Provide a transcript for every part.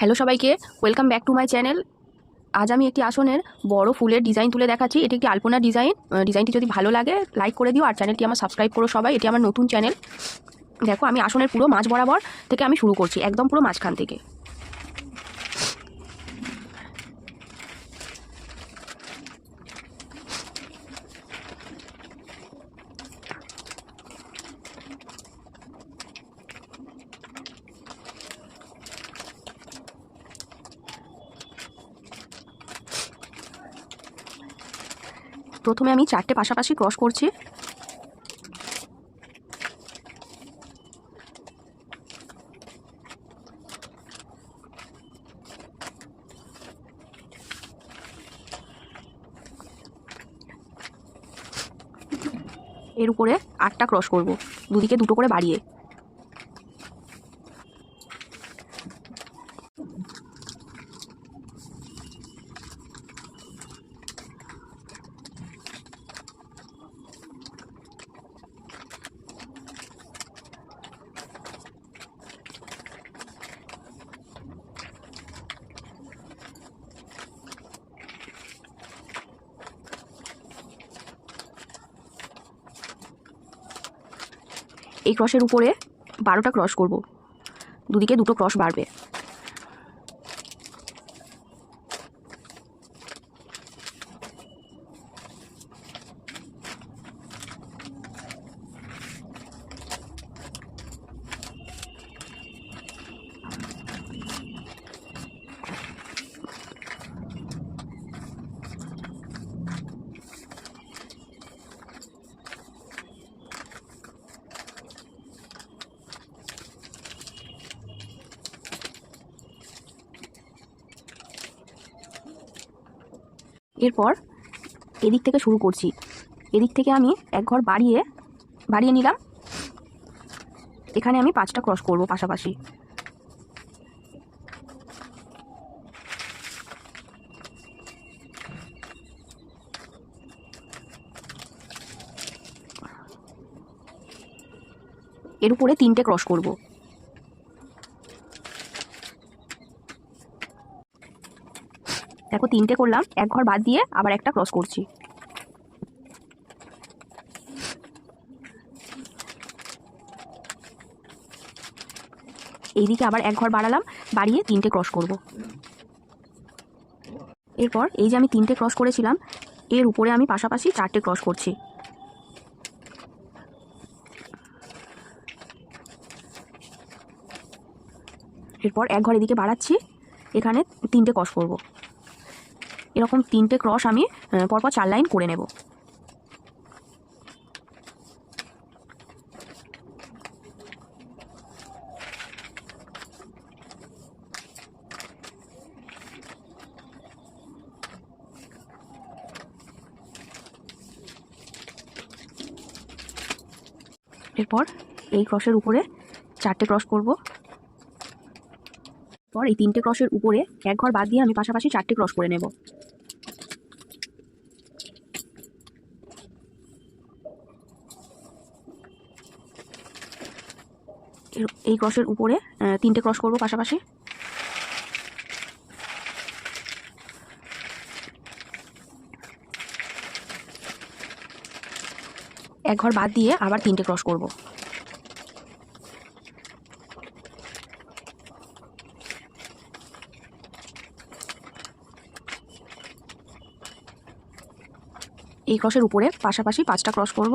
Hello সবাইকে welcome back to my channel আজ আমি একটি আসনের বড় ফুলের ডিজাইন তুলে দেখাচ্ছি। এটি একটি আলপনা ডিজাইন ডিজাইনটি যদি ভালো লাগে লাইক করে দিও আর চ্যানেলটি আমার সাবস্ক্রাইব করো সবাই। এটি আমার নতুন চ্যানেল দেখো, আমি আসনের পুরো মাছ বরাবর থেকে আমি শুরু করছি, একদম পুরো মাঝখান থেকে। প্রথমে আমি চারটে পাশাপাশি ক্রস করছি। এর উপরে আটটা ক্রস করব। দুদিকে দুটো করে বাড়িয়ে। এই ক্রসের উপরে বারোটা ক্রস করব। দুদিকে দুটো ক্রস বাড়বে। এরপর এদিক থেকে শুরু করছি। এদিক থেকে আমি এক ঘর বাড়িয়ে বাড়িয়ে নিলাম। এখানে আমি পাঁচটা ক্রস করব পাশাপাশি। এর উপরে তিনটে ক্রস করব। দেখো, তিনটে করলাম, এক ঘর বাদ দিয়ে আবার একটা ক্রস করছি। এইদিকে আবার এক ঘর বাড়ালাম, বাড়িয়ে তিনটে ক্রস করব। এরপর এই যে আমি তিনটে ক্রস করেছিলাম, এর উপরে আমি পাশাপাশি চারটে ক্রস করছি। এরপর এক ঘর এদিকে বাড়াচ্ছি, এখানে তিনটে ক্রস করব। এরকম তিনটে ক্রস আমি পরপর চার লাইন করে নেব। এরপর এই ক্রসের উপরে চারটে ক্রস করব। পর এই তিনটে ক্রসের উপরে এক ঘর বাদ দিয়ে আমি পাশাপাশি চারটে ক্রস করে নেব। এই ক্রসের উপরে তিনটে ক্রস করব পাশাপাশি। এক ঘর বাদ দিয়ে আবার তিনটে ক্রস করব। এই ক্রসের উপরে, পাশাপাশি পাঁচটা ক্রস করব।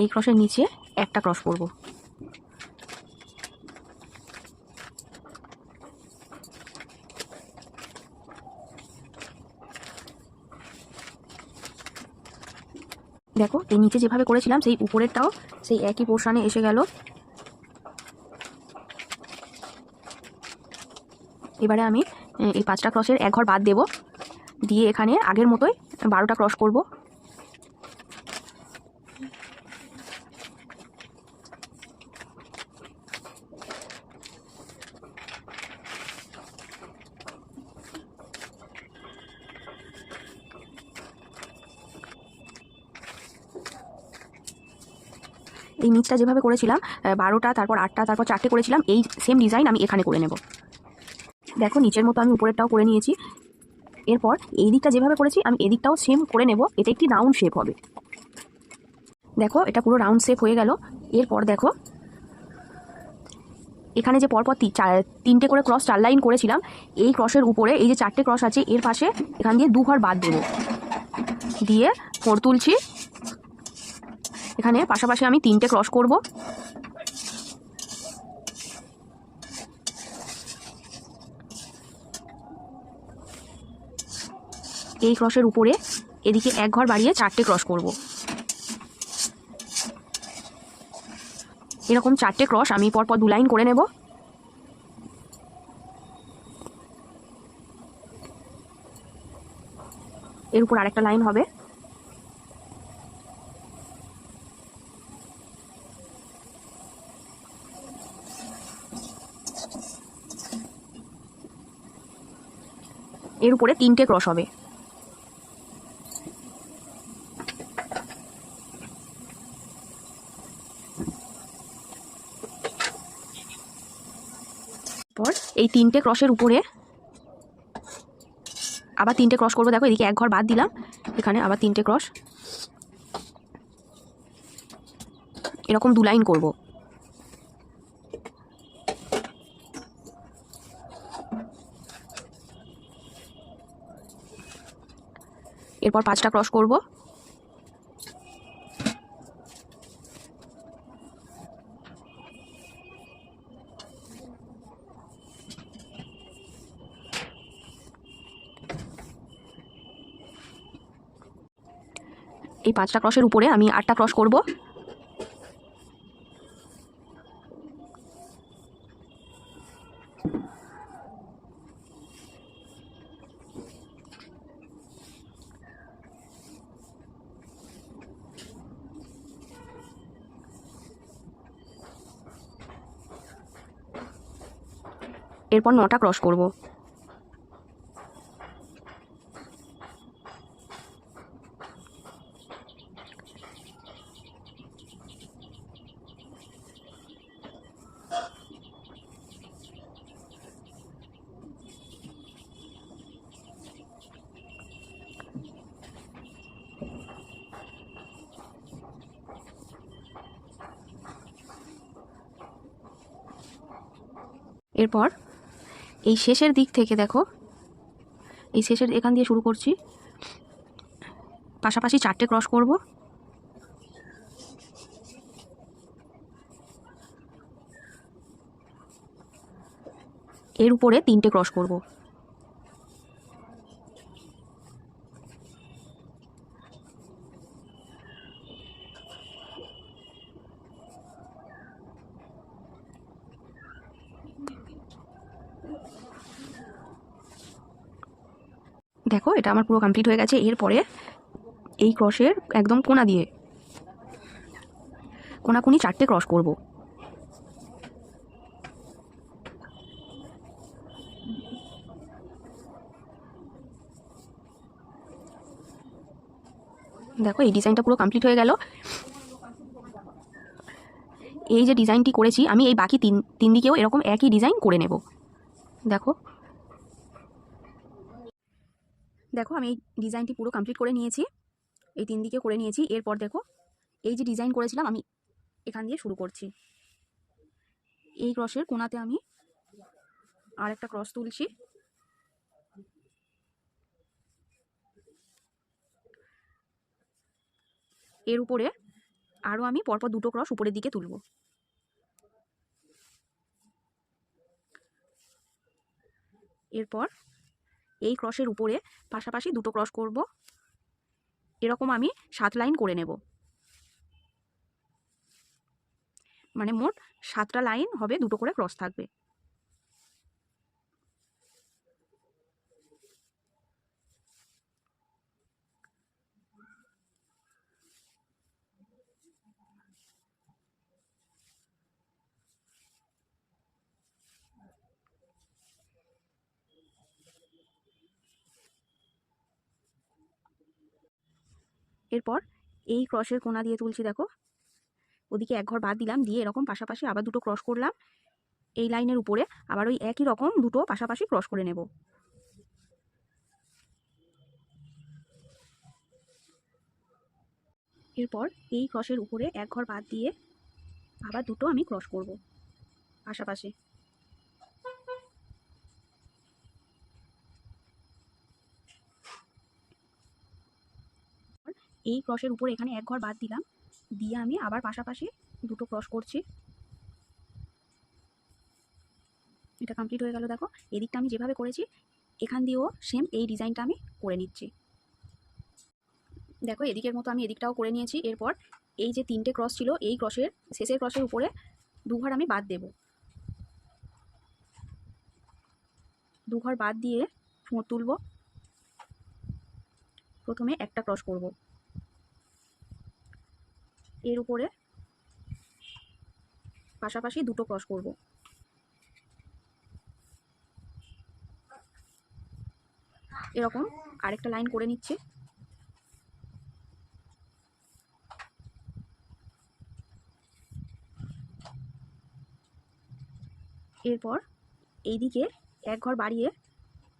এই ক্রসের নিচে একটা ক্রস করব। দেখো, এই নিচে যেভাবে করেছিলাম, সেই উপরেরটাও সেই একই পোর্শনে এসে গেল। এবারে আমি এই পাঁচটা ক্রসের এক ঘর বাদ দেব। দিয়ে এখানে আগের মতোই বারোটা ক্রস করব। এই নিচটা যেভাবে করেছিলাম বারোটা, তারপর আটটা, তারপর চারটে করেছিলাম, এই সেম ডিজাইন আমি এখানে করে নেব। দেখো, নিচের মতো আমি উপরেরটাও করে নিয়েছি। এরপর এই দিকটা যেভাবে করেছি, আমি এদিকটাও সেম করে নেব। এটা একটি রাউন্ড শেপ হবে। দেখো, এটা পুরো রাউন্ড শেপ হয়ে গেল। এরপর দেখো, এখানে যে পরপর তিনটে করে ক্রস চার লাইন করেছিলাম, এই ক্রসের উপরে এই যে চারটে ক্রস আছে, এর পাশে এখান দিয়ে দু ঘর বাদ দেবো। দিয়ে ফোর তুলছি। এখানে পাশাপাশি আমি তিনটে ক্রস করব। এই ক্রসের উপরে এদিকে এক ঘর বাড়িয়ে চারটে ক্রস করব। এরকম চারটে ক্রস আমি পরপর দু লাইন করে নেব। এর উপর আরেকটা লাইন হবে। এর উপরে তিনটে ক্রস হবে। পর এই তিনটে ক্রসের উপরে আবার তিনটে ক্রস করব। দেখো, এদিকে এক ঘর বাদ দিলাম। এখানে আবার তিনটে ক্রস। এরকম দু লাইন করব। এরপর পাঁচটা ক্রস করব। এই পাঁচটা ক্রসের উপরে আমি আটটা ক্রস করব। এরপর নটা ক্রস করব। এরপর এই শেষের দিক থেকে দেখো, এই শেষের এখান দিয়ে শুরু করছি। পাশাপাশি চারটে ক্রস করব। এর উপরে তিনটে ক্রস করব। দেখো, এটা আমার পুরো কমপ্লিট হয়ে গেছে। এরপরে এই ক্রসের একদম কোনা দিয়ে, কোনাকুনি চারটে ক্রস করব। দেখো, এই ডিজাইনটা পুরো কমপ্লিট হয়ে গেল। এই যে ডিজাইনটি করেছি, আমি এই বাকি তিন তিন দিকেও এরকম একই ডিজাইন করে নেব। দেখো দেখো আমি এই ডিজাইনটি পুরো কমপ্লিট করে নিয়েছি। এই তিন দিকে করে নিয়েছি। এরপর দেখো, এই যে ডিজাইন করেছিলাম আমি, এখান দিয়ে শুরু করছি। এই ক্রসের কোনাতে আমি আর একটা ক্রস তুলছি। এর উপরে আরও আমি পরপর দুটো ক্রস উপরের দিকে তুলব। এরপর এই ক্রসের উপরে পাশাপাশি দুটো ক্রস করব। এরকম আমি সাত লাইন করে নেব। মানে মোট সাতটা লাইন হবে, দুটো করে ক্রস থাকবে। এরপর এই ক্রসের কোনা দিয়ে তুলছি, দেখো। ওদিকে এক ঘর বাদ দিলাম, দিয়ে এরকম পাশাপাশি আবার দুটো ক্রস করলাম। এই লাইনের উপরে আবার ওই একই রকম দুটো পাশাপাশি ক্রস করে নেব। এরপর এই ক্রসের উপরে এক ঘর বাদ দিয়ে আবার দুটো আমি ক্রস করব পাশাপাশি। এই ক্রসের উপরে এখানে এক ঘর বাদ দিলাম। দিয়ে আমি আবার পাশাপাশি দুটো ক্রস করছি। এটা কমপ্লিট হয়ে গেল, দেখো। এদিকটা আমি যেভাবে করেছি, এখান দিয়েও সেম এই ডিজাইনটা আমি করে নিচ্ছি। দেখো, এদিকের মতো আমি এদিকটাও করে নিয়েছি। এরপর এই যে তিনটে ক্রস ছিল, এই ক্রসের, শেষের ক্রসের উপরে দু ঘর আমি বাদ দেব। দু ঘর বাদ দিয়ে ফোঁড় তুলব। প্রথমে একটা ক্রস করব। এর উপরে পাশাপাশি দুটো ক্রস করব। এরকম আরেকটা লাইন করে নিচ্ছি। এরপর এইদিকে এক ঘর বাড়িয়ে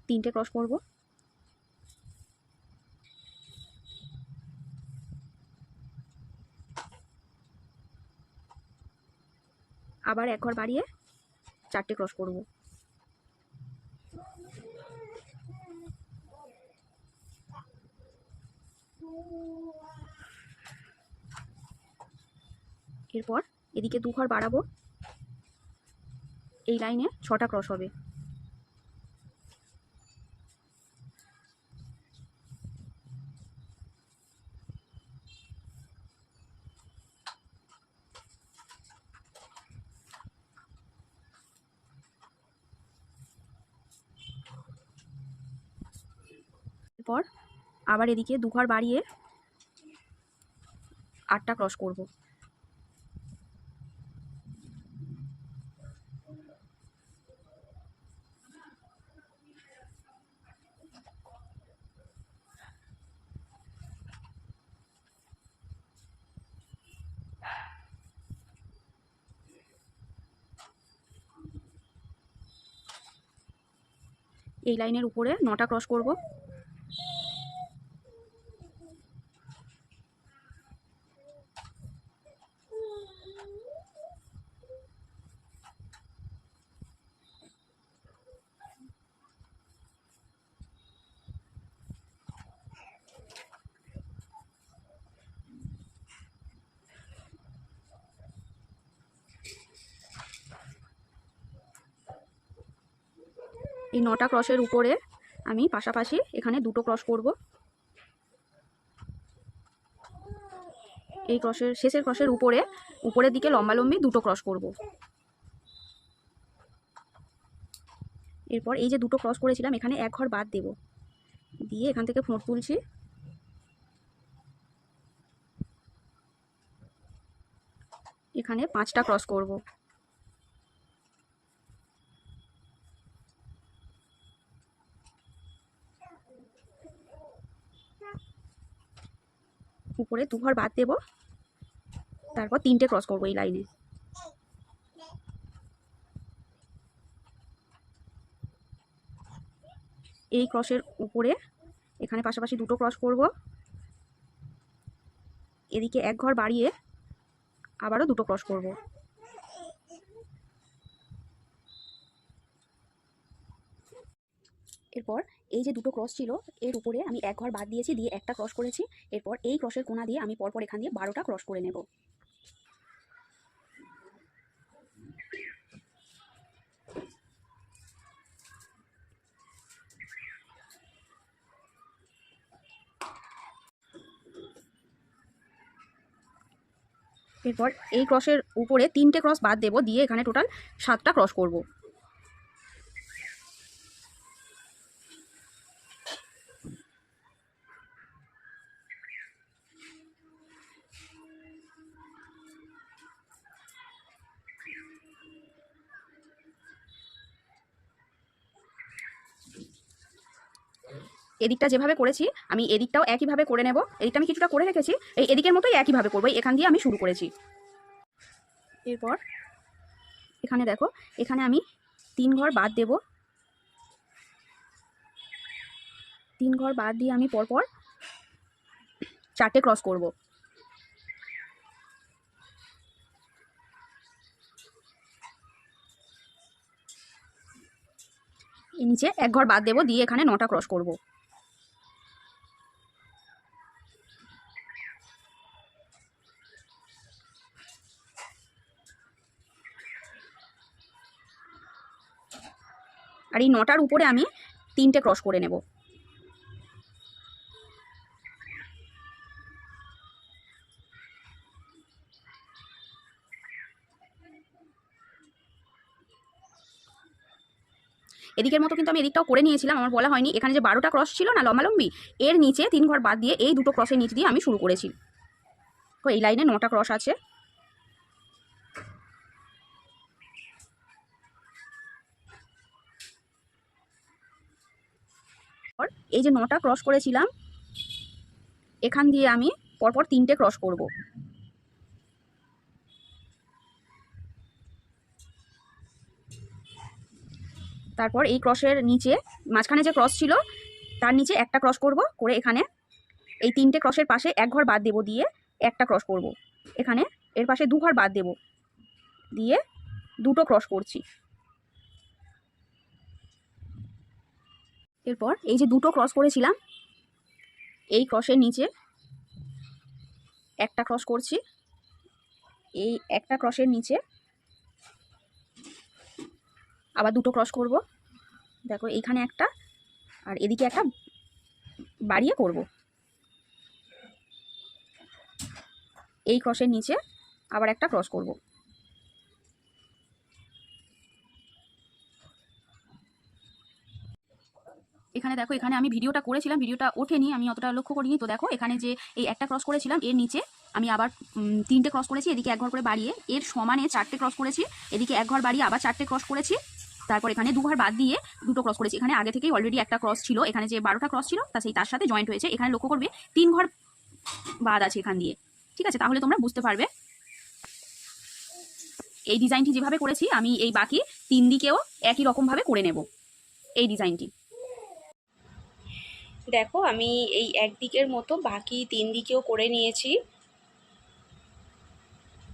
তিনটে ক্রস করব। আবার এক ঘর বাড়িয়ে চারটে ক্রস করব। এরপর এদিকে দু ঘর বাড়াবো। এই লাইনে ছটা ক্রস হবে। এরপর আবার এদিকে দু ঘর বাড়িয়ে আটটা ক্রস করব। এই লাইনের উপরে নটা ক্রস করব। এই নটা ক্রসের উপরে আমি পাশাপাশি এখানে দুটো ক্রস করব। এই ক্রসের, শেষের ক্রসের উপরে, উপরের দিকে লম্বালম্বি দুটো ক্রস করব। এরপর এই যে দুটো ক্রস করেছিলাম, এখানে এক ঘর বাদ দেব। দিয়ে এখান থেকে ফোঁট তুলছি। এখানে পাঁচটা ক্রস করব। উপরে দু ঘর বাদ দেব। তারপর তিনটে ক্রস করব এই লাইনে এই ক্রসের উপরে এখানে পাশাপাশি দুটো ক্রস করব। এদিকে এক ঘর বাড়িয়ে আবারও দুটো ক্রস করব। এরপর এই যে দুটো ক্রস ছিল, এর উপরে আমি এক ঘর বাদ দিয়েছি, দিয়ে একটা ক্রস করেছি। এরপর এই ক্রসের কোনা দিয়ে আমি পরপর এখান দিয়ে বারোটা ক্রস করে নেব। এরপর এই ক্রসের উপরে তিনটে ক্রস বাদ দেব, দিয়ে এখানে টোটাল সাতটা ক্রস করব। এদিকটা যেভাবে করেছি, আমি এদিকটাও একইভাবে করে নেব। এদিকটা আমি কিছুটা করে রেখেছি, এই এদিকের মতোই একইভাবে করব এখান দিয়ে আমি শুরু করেছি। এরপর এখানে দেখো, এখানে আমি তিন ঘর বাদ দেব। তিন ঘর বাদ দিয়ে আমি পরপর চারটে ক্রস করব। নিচে এক ঘর বাদ দেব, দিয়ে এখানে নটা ক্রস করব। আর এই নটার উপরে আমি তিনটে ক্রস করে নেব। এদিকের মতো কিন্তু আমি এদিকটাও করে নিয়েছিলাম, আমার বলা হয়নি। এখানে যে বারোটা ক্রস ছিল না লম্বালম্বি, এর নিচে তিন ঘর বাদ দিয়ে এই দুটো ক্রসের নিচ দিয়ে আমি শুরু করেছি। তো এই লাইনে নটা ক্রস আছে। এই যে নটা ক্রস করেছিলাম, এখান দিয়ে আমি পরপর তিনটে ক্রস করব। তারপর এই ক্রসের নিচে, মাঝখানে যে ক্রস ছিল, তার নিচে একটা ক্রস করব, করে এখানে এই তিনটে ক্রসের পাশে এক ঘর বাদ দেব দিয়ে একটা ক্রস করব। এখানে এর পাশে দু ঘর বাদ দেব। দিয়ে দুটো ক্রস করছি। এরপর এই যে দুটো ক্রস করেছিলাম, এই ক্রসের নিচে একটা ক্রস করছি, এই একটা ক্রসের নিচে আবার দুটো ক্রস করব। দেখো এইখানে একটা আর এদিকে একটা বাড়িয়ে করব। এই ক্রসের নিচে আবার একটা ক্রস করব। এখানে দেখো, এখানে আমি ভিডিওটা করেছিলাম, ভিডিওটা ওঠেনি, আমি অতটা লক্ষ্য করিনি। তো দেখো, এখানে যে এই একটা ক্রস করেছিলাম, এর নিচে আমি আবার তিনটে ক্রস করেছি, এদিকে এক ঘর করে বাড়িয়ে, এর সমানে চারটে ক্রস করেছি, এদিকে এক ঘর বাড়িয়ে আবার চারটে ক্রস করেছি, তারপর এখানে দু ঘর বাদ দিয়ে দুটো ক্রস করেছি। এখানে আগে থেকেই অলরেডি একটা ক্রস ছিল, এখানে যে বারোটা ক্রস ছিল, তা সেই তার সাথে জয়েন্ট হয়েছে। এখানে লক্ষ্য করবে, তিন ঘর বাদ আছে এখান দিয়ে। ঠিক আছে, তাহলে তোমরা বুঝতে পারবে। এই ডিজাইনটি যেভাবে করেছি, আমি এই বাকি তিন দিকেও একই রকমভাবে করে নেব। এই ডিজাইনটি দেখো, আমি এই একদিকের মতো বাকি তিন দিকেও করে নিয়েছি।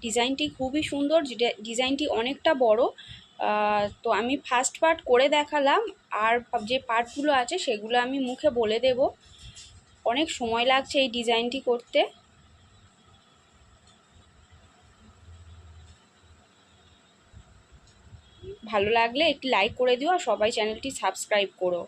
ডিজাইনটি খুবই সুন্দর ডিজাইনটি অনেকটা বড়। তো আমি ফার্স্ট পার্ট করে দেখালাম, আর যে পার্টগুলো আছে সেগুলো আমি মুখে বলে দেব। অনেক সময় লাগছে এই ডিজাইনটি করতে। ভালো লাগলে একটি লাইক করে দিও, আর সবাই চ্যানেলটি সাবস্ক্রাইব করো।